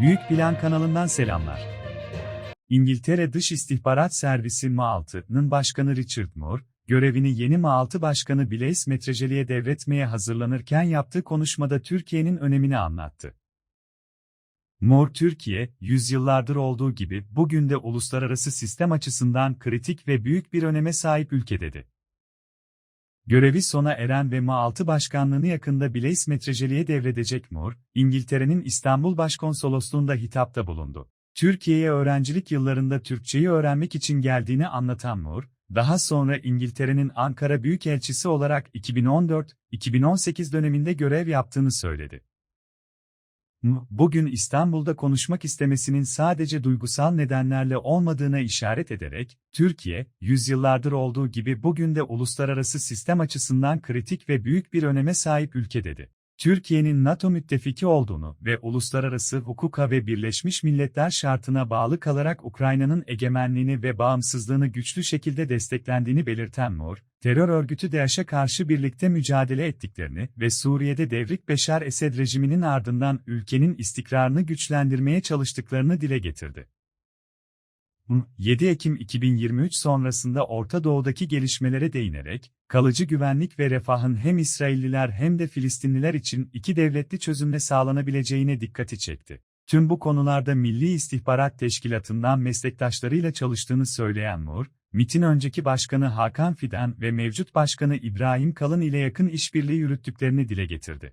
Büyük Plan kanalından selamlar. İngiltere Dış İstihbarat Servisi MI6'nın başkanı Richard Moore, görevini yeni MI6 Başkanı Blaise Metrejelli'ye devretmeye hazırlanırken yaptığı konuşmada Türkiye'nin önemini anlattı. Moore Türkiye, yüzyıllardır olduğu gibi bugün de uluslararası sistem açısından kritik ve büyük bir öneme sahip ülke dedi. Görevi sona eren ve MA6 başkanlığını yakında Blaise Metrejelli'ye devredecek Moore, İngiltere'nin İstanbul Başkonsolosluğu'nda hitapta bulundu. Türkiye'ye öğrencilik yıllarında Türkçeyi öğrenmek için geldiğini anlatan Moore, daha sonra İngiltere'nin Ankara Büyükelçisi olarak 2014-2018 döneminde görev yaptığını söyledi. Bugün İstanbul'da konuşmak istemesinin sadece duygusal nedenlerle olmadığına işaret ederek, Türkiye, yüzyıllardır olduğu gibi bugün de uluslararası sistem açısından kritik ve büyük bir öneme sahip ülke dedi. Türkiye'nin NATO müttefiki olduğunu ve uluslararası hukuka ve Birleşmiş Milletler şartına bağlı kalarak Ukrayna'nın egemenliğini ve bağımsızlığını güçlü şekilde desteklendiğini belirten Moore, terör örgütü DAEŞ'e karşı birlikte mücadele ettiklerini ve Suriye'de devrik Beşar Esed rejiminin ardından ülkenin istikrarını güçlendirmeye çalıştıklarını dile getirdi. 7 Ekim 2023 sonrasında Orta Doğu'daki gelişmelere değinerek, kalıcı güvenlik ve refahın hem İsrailliler hem de Filistinliler için iki devletli çözümle sağlanabileceğine dikkati çekti. Tüm bu konularda Milli İstihbarat Teşkilatı'ndan meslektaşlarıyla çalıştığını söyleyen Moore, MIT'in önceki başkanı Hakan Fidan ve mevcut başkanı İbrahim Kalın ile yakın işbirliği yürüttüklerini dile getirdi.